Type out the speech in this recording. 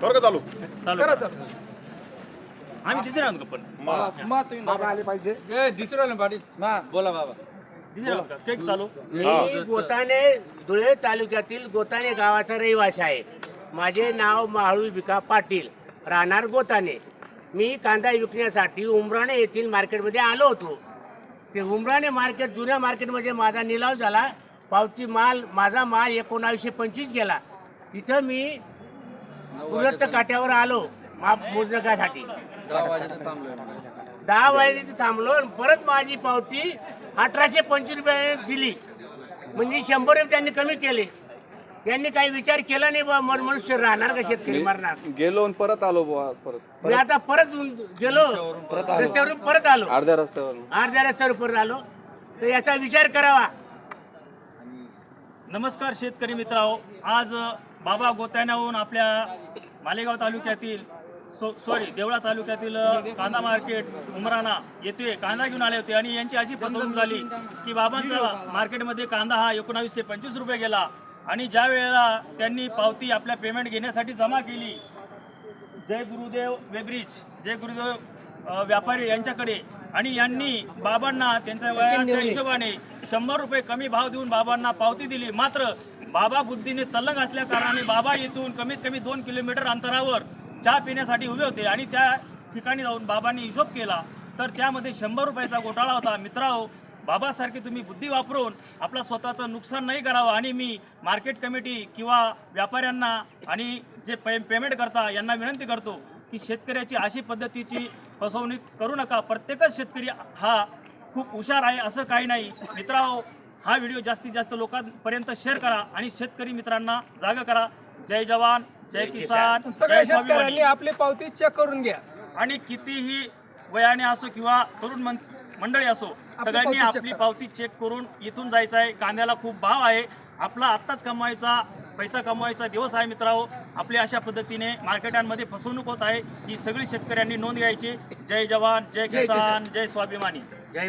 बरं का चालू. आम्ही दिसे ना पण? दिसरो ना पाटील बोला बाबा. केक चालू. मी गोताने धुळे तालुक्यातील गोताने गावाचा रहिवासी आहे. माझे नाव माळू भिका पाटील. राहणार गोताने. मी कांदा विकण्यासाठी उमराणे येथील मार्केटमध्ये आलो होतो. ते उमराणे मार्केट जुन्या मार्केटमध्ये माझा निलाव झाला. पावती माल माझा माल एकोणावीसशे पंचवीस गेला. इथं मी उलट काट्यावर आलो माप मोजणकासाठी दहा वाजे तिथे थांबलो आणि परत माझी पावती अठराशे पंचवीस रुपये दिली. म्हणजे शंभर रुपये त्यांनी कमी केले. यांनी काही विचार केला नाही बा मर- मनुष्य राहणार का शेतकरी मरणार? गेलो आणि परत आलो बुवा परत. मी आता परत गेलो. रस्त्यावरून परत आलो. अर्ध्या रस्त्यावर अर्ध्या रस्त्यावर परत आलो. तर याचा विचार करावा. नमस्कार शेतकरी मित्रांनो. आज बाबा गोत्यानाहून आपल्या मालेगाव तालुक्यातील सो सॉरी देवळा तालुक्यातील कांदा मार्केट उमराणा येथे कांदा घेऊन आले होते आणि यांची अशी फसवणूक झाली की बाबांचा मार्केटमध्ये कांदा हा एकोणावीसशे पंचवीस रुपये गेला आणि ज्या वेळेला त्यांनी पावती आपल्या पेमेंट घेण्यासाठी जमा केली जय गुरुदेव वेब्रिज जय गुरुदेव व्यापारी यांच्याकडे आणि यांनी बाबांना त्यांच्या वयाच्या हिशोबाने शंभर रुपये कमी भाव देऊन बाबांना पावती दिली. मात्र बाबा बुद्धीने तल्लंग असल्या कारणाने बाबा येथून कमीत कमी दोन किलोमीटर अंतरावर चहा पिण्यासाठी उभे होते आणि त्या ठिकाणी जाऊन बाबांनी हिशोब केला. तर त्यामध्ये शंभर रुपयाचा घोटाळा होता. मित्रांनो बाबासारखी तुम्ही बुद्धी वापरून आपलं स्वतःचं नुकसान नाही करावं आणि मी मार्केट कमिटी किंवा व्यापाऱ्यांना आणि जे पे पेमेंट करता यांना विनंती करतो की शेतकऱ्याची अशी पद्धतीची फसवणूक करू नका. प्रत्येकच शेतकरी हा खूप हुशार आहे असं काही नाही. मित्रांनो हा व्हिडिओ जास्तीत जास्त लोकांपर्यंत शेअर करा आणि शेतकरी मित्रांना जागा करा. जय जवान जय किसान सगळ्या शेतकऱ्यांनी आपली पावती चेक करून घ्या. आणि कितीही वयाने असो किंवा तरुण मंडळी असो सगळ्यांनी आपली पावती चेक करून इथून जायचं आहे. कांद्याला खूप भाव आहे. आपला आत्ताच कमवायचा पैसा कमवायचा दिवस आहे मित्रांनो. आपल्या अशा पद्धतीने मार्केटांमध्ये फसवणूक होत आहे. ही सगळी शेतकऱ्यांनी नोंद घ्यायची. जय जवान जय किसान. जय स्वाभिमानी. जय